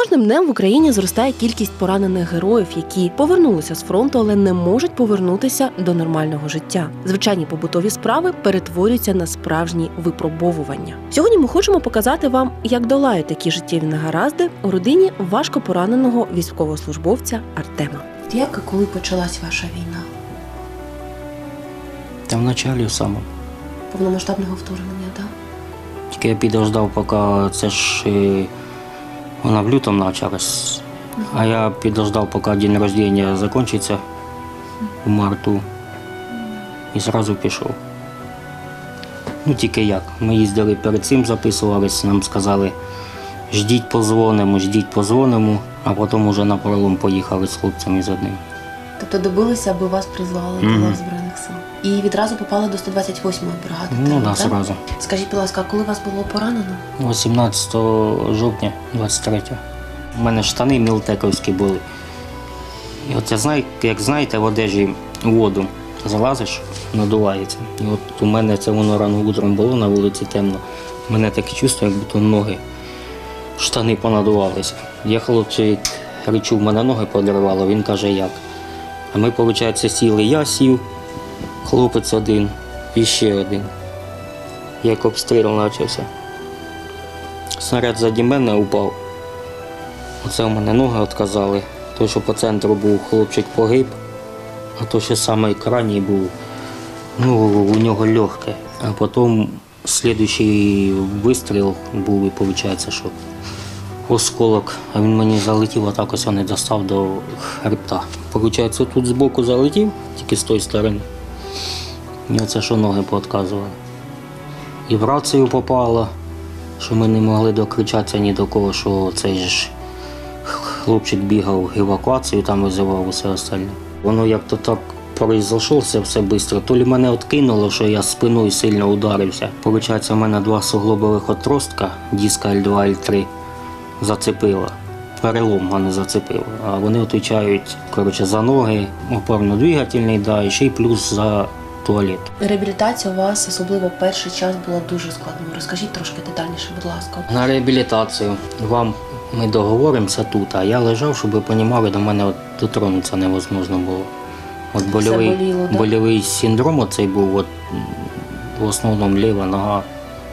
кожним днем в Україні зростає кількість поранених героїв, які повернулися з фронту, але не можуть повернутися до нормального життя. Звичайні побутові справи перетворюються на справжні випробовування. Сьогодні ми хочемо показати вам, як долають такі життєві негаразди у родині важко пораненого військовослужбовця Артема. Як і коли почалась ваша війна? Та вначалі саме. Повномасштабного вторгнення, так? Тільки я підождав, поки це ж вона в лютому почалась. А я підождав, поки день рождення закінчиться в марту. І зразу пішов. Ну тільки як. Ми їздили перед цим, записувались, нам сказали, ждіть позвонимо, ждіть позвонимо, а потім уже на пролом поїхали з хлопцями з одним. Тобто добилися, аби вас призвали до лав Збройних сил. І відразу попали до 128-ї бригади. Ну так, так? зразу. Скажіть, будь ласка, коли вас було поранено? 18 жовтня 23 У мене штани мілтековські були. І от я знаю, як знаєте, в одежі воду залазиш, надувається. І от у мене це воно рано утром було на вулиці темно. У мене таке чувство, як будто ноги, штани понадувалися. Я хлопчик кричу, в мене ноги подривало, він каже, як. А ми, виходить, сіли, я сів, хлопець один і ще один. Як обстріл почався. Снаряд заді мене упав. Оце у мене ноги відказали. Той, що по центру був, хлопчик погиб, а той, що саме крайній був, ну, у нього легке. А потім слідуючий вистріл був, і виходить, що осколок, а він мені залетів, а так ось не достав до хребта. Получається, тут збоку залетів, тільки з тої сторони. І оце що ноги поотказували. І в рацію попало, що ми не могли докричатися ні до кого, що цей ж хлопчик бігав евакуацію, там визивав усе остальне. Воно як-то так произошло все, швидко. То лі мене откинуло, що я спиною сильно ударився. Получається, у мене два суглобових отростка, диска L2, L3, зацепило. Перелом, а не зацепило. А вони відповідають коротше, за ноги, опорно-двигательний, да, і ще й плюс за туалет. Реабілітація у вас, особливо перший час, була дуже складною. Розкажіть трошки детальніше, будь ласка. На реабілітацію. Вам ми договоримося тут, а я лежав, щоб ви розуміли, до мене от дотронутися невозможно було. От больовий, боліло, да? больовий синдром оцей був, от, в основному ліва нога.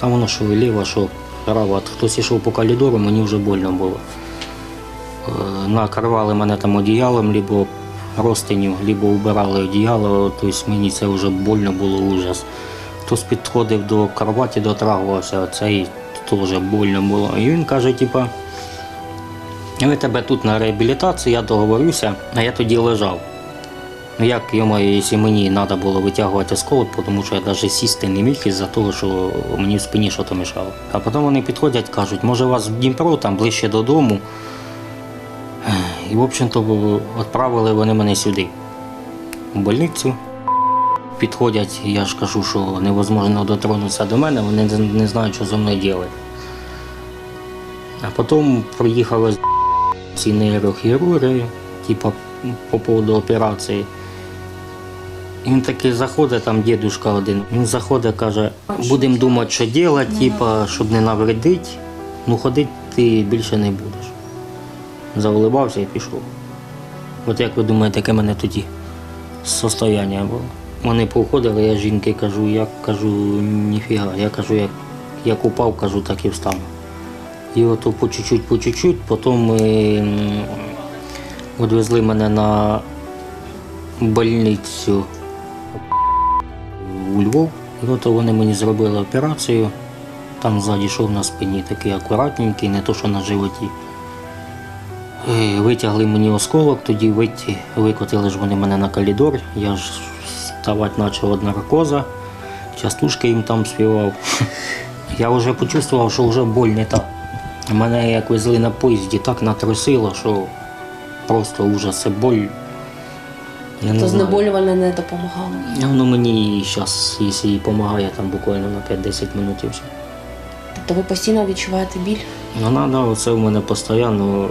Там воно що ліва, що права. От хтось йшов по коридору, мені вже больно було. Е, Накривали мене там одіялом, либо розтиню, либо убирали одіяло, тобто мені це вже больно було ужас. Хтось підходив до кроваті, дотрагувався, цей теж больно було. І він каже, типа, ви тебе тут на реабілітації, я договорюся, а я тоді лежав. Ну як йому, якщо мені треба було витягувати осколок, тому що я навіть сісти не міг із-за того, що мені в спині щось мішало. А потім вони підходять, кажуть, може вас в Дніпро, там ближче додому. І, в общем-то, відправили вони мене сюди, в больницю. Підходять, я ж кажу, що невозможно дотронутися до мене, вони не- знають, що зі мною робити. А потім приїхали ці нейрохірурги, типу, по поводу операції. І Він такий заходить, там дідушка один. Він заходить, каже, будемо думати, що робити, типу, щоб не навредити, ну ходити ти більше не будеш. Заволивався і пішов. От як ви думаєте, яке мене тоді состояння було? Вони походили, я жінки кажу, як кажу, ніфіга. Я кажу, як, як упав, кажу, так і встану. І от по чуть-чуть, по чуть-чуть, потім м, відвезли мене на больницю у Львов. І от вони мені зробили операцію. Там ззаді на спині, такий акуратненький, не то що на животі. Витягли мені осколок, тоді викотили ж вони мене на коридор. Я ж вставати почав від наркоза, частушки їм там співав. Я вже почувствував, що вже боль не та. Мене як везли на поїзді, так натрусило, що просто ужас, це боль. Я не То знаю. знеболювальне не допомагало. Воно мені зараз, якщо і допомагає, там буквально на 5-10 минут і все. Тобто ви постійно відчуваєте біль? Ну, надо, це в мене постійно.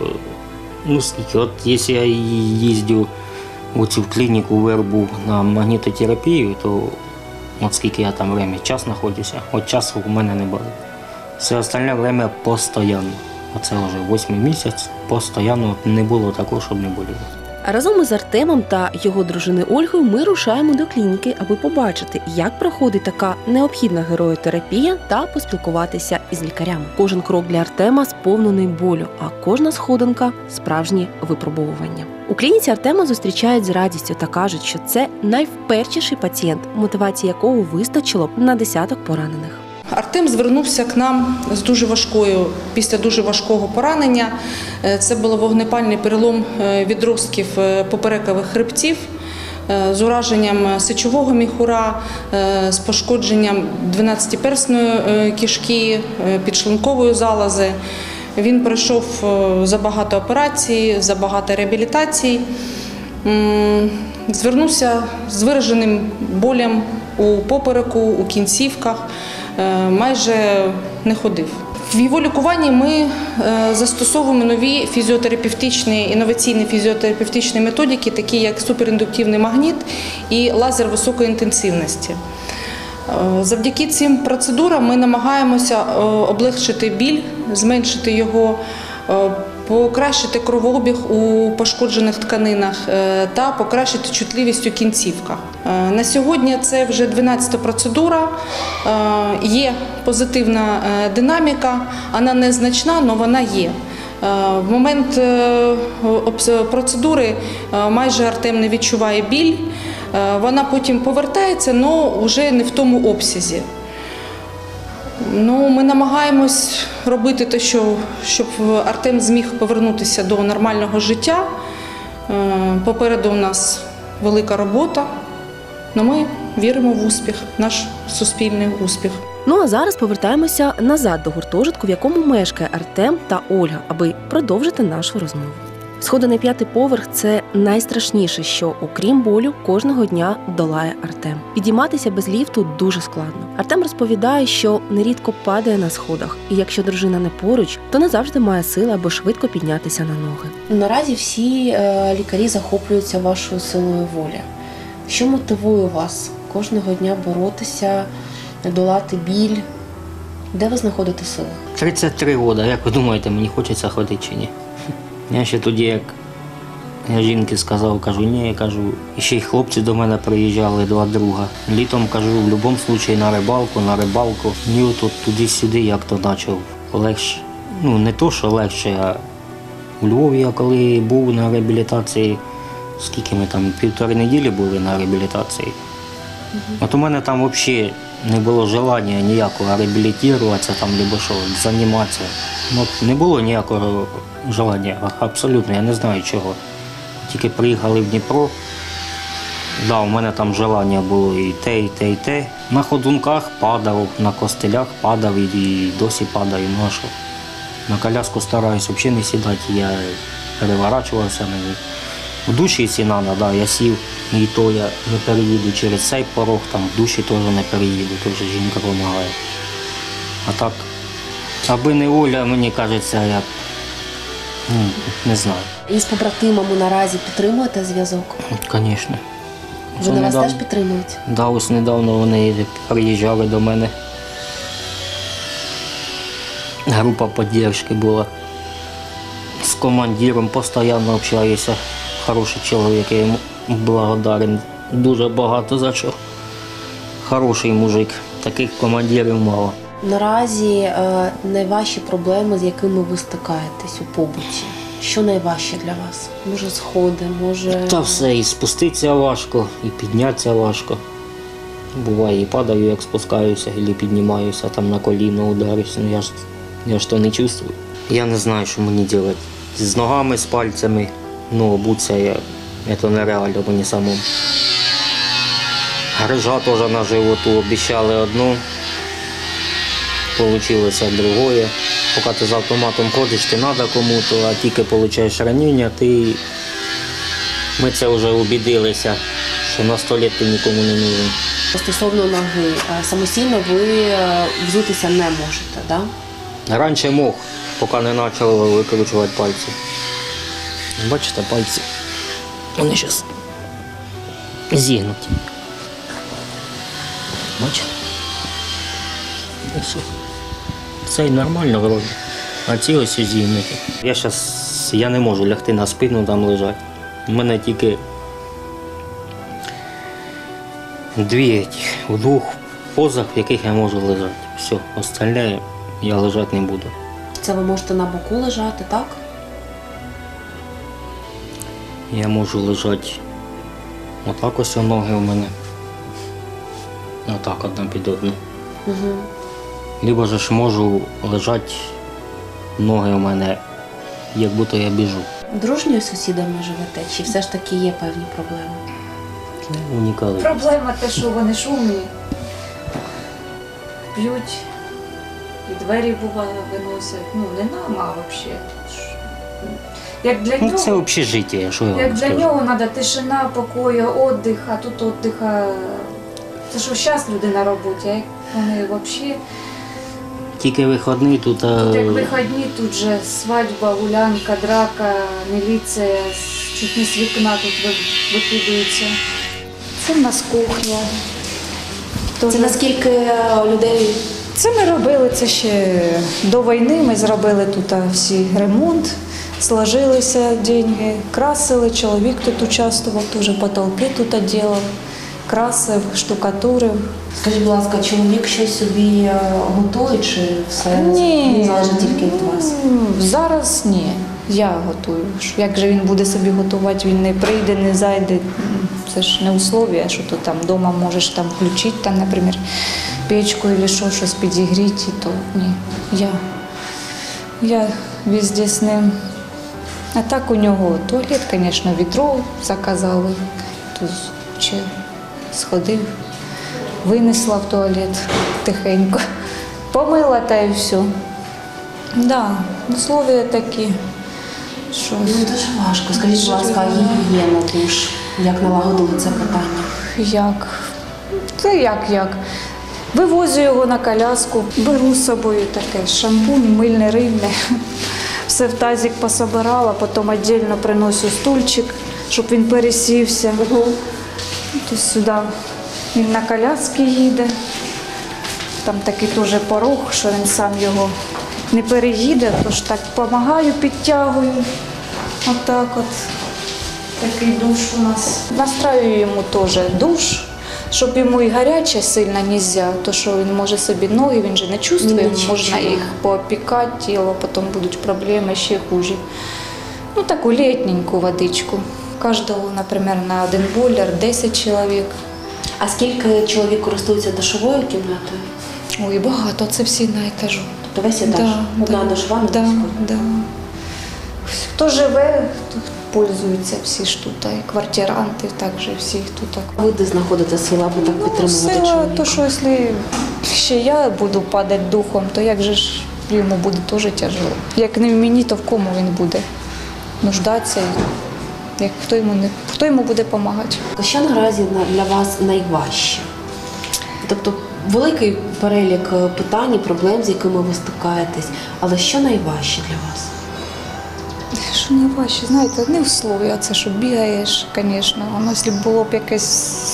Ну, вот если я вот в в Вербу на магнітотерапію, то от скільки я там время, час знаходжуся, от часу в мене не буде. Все остальне время постійно. Оце вже восьмий місяць. Постійно не було такого, щоб не боліло. Разом із Артемом та його дружиною Ольгою ми рушаємо до клініки, аби побачити, як проходить така необхідна героєтерапія та поспілкуватися із лікарями. Кожен крок для Артема сповнений болю, а кожна сходинка справжнє випробовування. У клініці Артема зустрічають з радістю та кажуть, що це найвперчіший пацієнт, мотивації якого вистачило на десяток поранених. Артем звернувся к нам з дуже важкою, після дуже важкого поранення. Е, Це було вогнепальний перелом е, відростків е, поперекових хребців е, з ураженням сечового міхура, з пошкодженням 12-персної е, кишки, е, підшлункової залози. Він пройшов е, за багато операцій, за багато реабілітацій. Звернувся з вираженим болем у попереку, у кінцівках, майже не ходив. В його лікуванні ми е, застосовуємо нові фізіотерапевтичні, інноваційні фізіотерапевтичні методики, такі як суперіндуктивний магніт і лазер високої інтенсивності. Е, Завдяки цим процедурам ми намагаємося е, облегшити біль, зменшити його, е, покращити кровообіг у пошкоджених тканинах е, та покращити чутливість у кінцівках. Е, На сьогодні це вже 12-та процедура. Е, Є позитивна динаміка, вона незначна, але вона є. В момент процедури майже Артем не відчуває біль. Вона потім повертається, але вже не в тому обсязі. Ну, ми намагаємось робити те, що, щоб Артем зміг повернутися до нормального життя. Е, Попереду у нас велика робота, але ми віримо в успіх, наш суспільний успіх. Ну а зараз повертаємося назад до гуртожитку, в якому мешкає Артем та Ольга, аби продовжити нашу розмову. Сходи на п'ятий поверх це найстрашніше, що, окрім болю, кожного дня долає Артем. Підійматися без ліфту дуже складно. Артем розповідає, що нерідко падає на сходах, і якщо дружина не поруч, то не завжди має сили або швидко піднятися на ноги. Наразі всі е, лікарі захоплюються вашою силою волі. Що мотивує вас кожного дня боротися, долати біль? Де ви знаходите сили? 33 роки, як ви думаєте, мені хочеться ходити чи ні? Я ще тоді, як я жінки сказав, кажу, ні, я кажу, і ще й хлопці до мене приїжджали, два друга. Літом кажу, в будь-якому випадку на рибалку, на рибалку. Ні, тут туди-сюди, як то почав легше. Ну, не то, що легше, а у Львові я коли був на реабілітації, скільки ми там, півтори неділі були на реабілітації. От у мене там взагалі не було желання ніякого реабілітуватися, там, або що, займатися. Ну, от не було ніякого желання, абсолютно, я не знаю чого. Тільки приїхали в Дніпро. Да, у мене там желання було і те, і те, і те. На ходунках падав, на костелях падав і досі падаю. Ну а що? На коляску стараюсь взагалі не сідати, я переворачувався на ній. В душі якщо треба, да, я сів, і то я не переїду через цей порог, там в душі теж не переїду, теж жінка допомагає. А так, аби не Оля, мені кажеться, я ну, не знаю. І з побратимами наразі підтримуєте зв'язок? Звісно. Вони вас теж підтримують? Да, ось недавно вони приїжджали до мене. Група підтримки була. З командиром постійно общаюся. Хороший чоловік, я йому благодарен. Дуже багато за що. Хороший мужик. Таких командирів мало. Наразі е, найважчі проблеми, з якими ви стикаєтесь у побуті. Що найважче для вас? Може, сходи, може. Та все, і спуститися важко, і піднятися важко. Буває, і падаю, як спускаюся, і піднімаюся, там на коліно ударюся. Ну я ж, я ж то не чувствую. Я не знаю, що мені робити. З ногами, з пальцями, ну, обуться я, це нереально мені самому. Грижа теж на животу обіцяли одну, вийшло другое. Поки ти з автоматом ходиш, ти треба кому-то, а тільки отримуєш ранення, ти ми це вже убідилися, що на столі ти нікому не нужен. Стосовно ноги, е, самостійно ви е, взутися не можете, да? Раніше мог, поки не почав викручувати пальці. Бачите, пальці. Вони зараз зігнуті. Бачите? І все. Це й нормально вроді. А ці ось зійники. Я зараз я не можу лягти на спину там лежати. У мене тільки дві в двох позах, в яких я можу лежати. Все, остальне я лежати не буду. Це ви можете на боку лежати, так? Я можу лежати отак ось ноги у мене. Отак одна під одну. Угу. Либо же ж можу лежати ноги у мене, як будто я біжу. Дружньою сусідами живете, чи все ж таки є певні проблеми? Унікали. Проблема те, що вони шумні, п'ють, і двері буває виносять. Ну, не нам, а взагалі. Як для Ну, це нього, общежиття, що я як вам для скажу. нього треба тишина, покою, отдих, а тут отдиха. Це що зараз люди на роботі, а як вони взагалі. Тільки виходний тут. а, Тут як вихідні, тут же свадьба, гулянка, драка, міліція, чуть не з вікна тут ви- викидаються. Це в нас кухня. Це наскільки е, людей Це ми робили це ще до війни. Ми зробили тут а, всі ремонт, сложилися деньги, красили. Чоловік тут участвував, теж потолки тут робив, красив, штукатурив. Скажіть, будь ласка, чоловік щось собі е, готує, чи все він залежить тільки від вас? Зараз ні. Я готую. Як же він буде собі готувати, він не прийде, не зайде. Це ж не условия, що ти там вдома можеш там включити, там, наприклад, печку або що, щось підігріти, то ні. Я. Я везде з ним. А так у нього туалет, звісно, відро заказали. Тут чи сходив, винесла в туалет тихенько, помила та і все. Да, условия такі. Що Ну дуже важко. Скажіть, будь ласка, гігієна душ. Як налагодили це питання? як? Це як як? Вивозю його на коляску, беру з собою таке шампунь, мильне рильне. Все в тазик пособирала, потім віддільно приношу стульчик, щоб він пересівся. То сюди він на коляскі їде. Там такий теж порог, що він сам його не переїде, тож так допомагаю, підтягую. Отак от. Такий душ у нас. Настраюю йому теж душ, щоб йому і гаряче сильно не можна, то що він може собі ноги, він же не чувствує, чувствує. можна їх поопікати, тіло, потім будуть проблеми ще хуже. Ну, таку літненьку водичку. Кожного, наприклад, на один бойлер 10 чоловік. А скільки чоловік користується душовою кімнатою? Ой, багато, це всі на етажу. Тобто весь етаж? Одна душова на да, да. Хто живе, тут пользуються всі ж тут, і квартиранти також всі тут так. Ви де знаходите сила, аби так Ну, підтримувати сила, чоловіка? то що якщо ще я буду падати духом, то як же ж йому буде теж тяжело. Як не в мені, то в кому він буде нуждатися, як хто йому не хто йому буде допомагати. Що наразі для вас найважче? Тобто великий перелік е, питань і проблем, з якими ви стикаєтесь, але що найважче для вас? Що найважче, знаєте, не условия, це що бігаєш, звісно. Воно, якщо було б якесь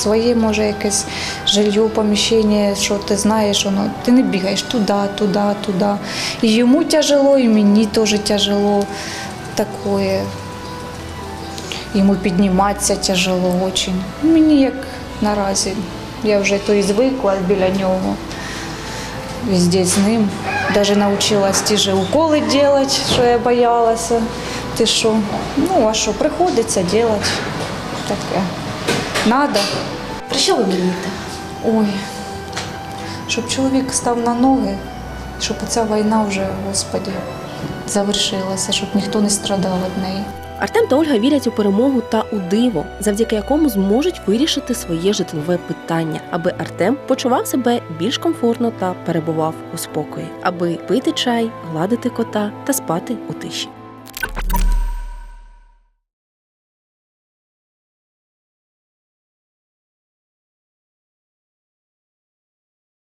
своє, може, якесь жилье, поміщення, що ти знаєш, воно ти не бігаєш туди, туди, туди. І йому тяжело, і мені теж тяжело такое. Йому підніматися тяжело дуже. Мені як наразі. Я вже то і звикла біля нього. Везде з ним. Даже навчилась ті же уколи робити, що я боялася. Ти що? Ну, а що, приходиться робити. Таке. Надо. Про що ви мрієте? Ой. Щоб чоловік став на ноги, щоб ця війна вже, Господі, завершилася, щоб ніхто не страдав від неї. Артем та Ольга вірять у перемогу та у диво, завдяки якому зможуть вирішити своє житлове питання, аби Артем почував себе більш комфортно та перебував у спокої, аби пити чай, гладити кота та спати у тиші.